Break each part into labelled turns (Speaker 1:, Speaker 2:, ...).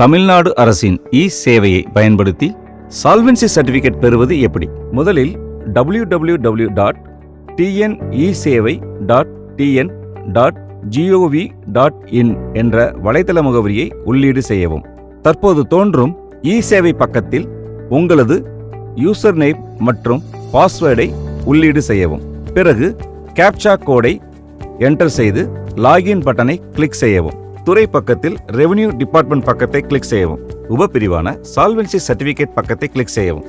Speaker 1: தமிழ்நாடு அரசின் இ சேவையை பயன்படுத்தி சால்வென்சி சர்டிபிகேட் பெறுவது எப்படி? முதலில் டபிள்யூ டபிள்யூ டபிள்யூ டாட் சேவை dot TN dot gov dot in என்ற வலைத்தள முகவரியை உள்ளீடு செய்யவும். தற்போது தோன்றும் இ சேவை பக்கத்தில் உங்களது யூசர் நேம் மற்றும் பாஸ்வேர்டை உள்ளீடு செய்யவும். பிறகு கேப்சா கோடை என்டர் செய்து லாகின் பட்டனை கிளிக் செய்யவும். துறை பக்கத்தில் ரெவென்யூ டிபார்ட்மெண்ட் பக்கத்தை கிளிக் செய்யவும். உபப்பிரிவான சால்வென்சி சர்டிபிகேட் பக்கத்தை கிளிக் செய்யவும்.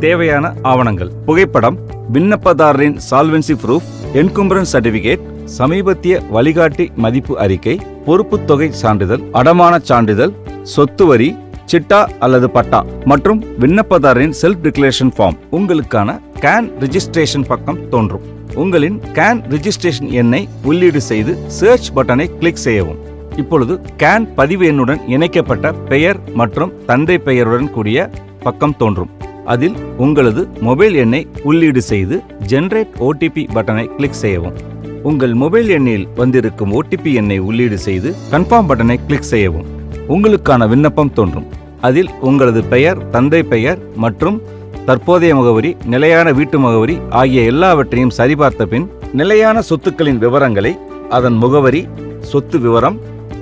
Speaker 1: தேவையான ஆவணங்கள். புகைப்படம் விண்ணப்பதாரரின் சால்வென்சி ப்ரூஃப் என்கும்பரன்ஸ் சர்டிபிகேட் சமீபத்திய வழிகாட்டி மதிப்பு அறிக்கை பொறுப்பு தொகை சான்றிதழ் அடமான சான்றிதழ் சொத்து வரி சிட்டா அல்லது பட்டா மற்றும் விண்ணப்பதாரரின் செல்ஃப் டிக்ளரேஷன் ஃபார்ம் உங்களுக்கான கேன் ரிஜிஸ்ட்ரேஷன் பக்கம் தோன்றும். உங்களின் கேன் ரிஜிஸ்ட்ரேஷன் எண்ணை உள்ளீடு செய்து சர்ச் பட்டனை கிளிக் செய்யவும். இப்பொழுது கேன் பதிவு எண்ணுடன் இணைக்கப்பட்ட பெயர் மற்றும் தந்தை பெயருடன் கூடிய பக்கம் தோன்றும். அதில் உங்களது மொபைல் எண்ணை உள்ளீடு செய்து ஜென்ரேட் ஓடிபி பட்டனை கிளிக் செய்யவும். உங்கள் மொபைல் எண்ணில் வந்திருக்கும் ஓடிபி எண்ணை உள்ளீடு செய்து கன்ஃபார்ம் பட்டனை கிளிக் செய்யவும். உங்களுக்கான விண்ணப்பம் தோன்றும். அதில் உங்களது பெயர் தந்தை பெயர் மற்றும் தற்போதைய முகவரி நிலையான வீட்டு முகவரி ஆகிய எல்லாவற்றையும் சரிபார்த்த பின் நிலையான சொத்துக்களின் விவரங்களை அதன் முகவரி சொத்து விவரம்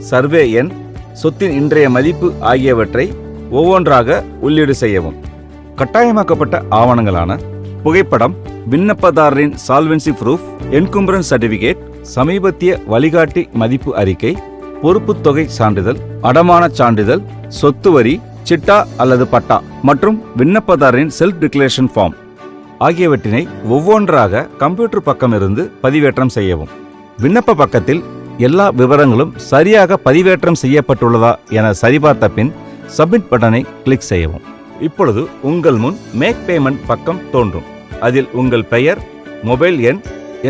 Speaker 1: சர்வே எண் சொத்தின் இன்றைய மதிப்பு ஆகியவற்றை ஒவ்வொன்றாக உள்ளீடு செய்யவும். கட்டாயமாக்கப்பட்ட ஆவணங்களான புகைப்படம் விண்ணப்பதாரரின் சால்வென்சி ப்ரூஃப் என்கும்பரன் சர்டிபிகேட் சமீபத்திய வழிகாட்டி மதிப்பு அறிக்கை பொறுப்புத்தொகை சான்றிதழ் அடமான சான்றிதழ் சொத்து வரி சிட்டா அல்லது பட்டா மற்றும் விண்ணப்பதாரரின் செல்ஃப் டிக்ளரேஷன் ஃபார்ம் ஆகியவற்றினை ஒவ்வொன்றாக கம்ப்யூட்டர் பக்கமிருந்து பதிவேற்றம் செய்யவும். விண்ணப்ப பக்கத்தில் எல்லா விவரங்களும் சரியாக பதிவேற்றம் செய்யப்பட்டுள்ளதா என சரிபார்த்த பின் சப்மிட் பட்டனை கிளிக் செய்யவும். இப்பொழுது உங்கள் முன் மேக் பேமெண்ட் பக்கம் தோன்றும். அதில் உங்கள் பெயர் மொபைல் எண்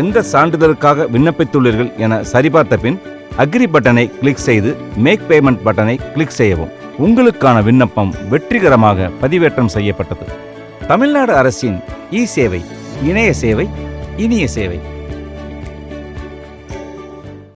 Speaker 1: எந்த சான்றிதழுக்காக விண்ணப்பித்துள்ளீர்கள் என சரிபார்த்த பின் அக்ரி பட்டனை கிளிக் செய்து மேக் பேமெண்ட் பட்டனை கிளிக் செய்யவும். உங்களுக்கான விண்ணப்பம் வெற்றிகரமாக பதிவேற்றம் செய்யப்பட்டது. தமிழ்நாடு அரசின் இ சேவை இணைய சேவை இனிய சேவை.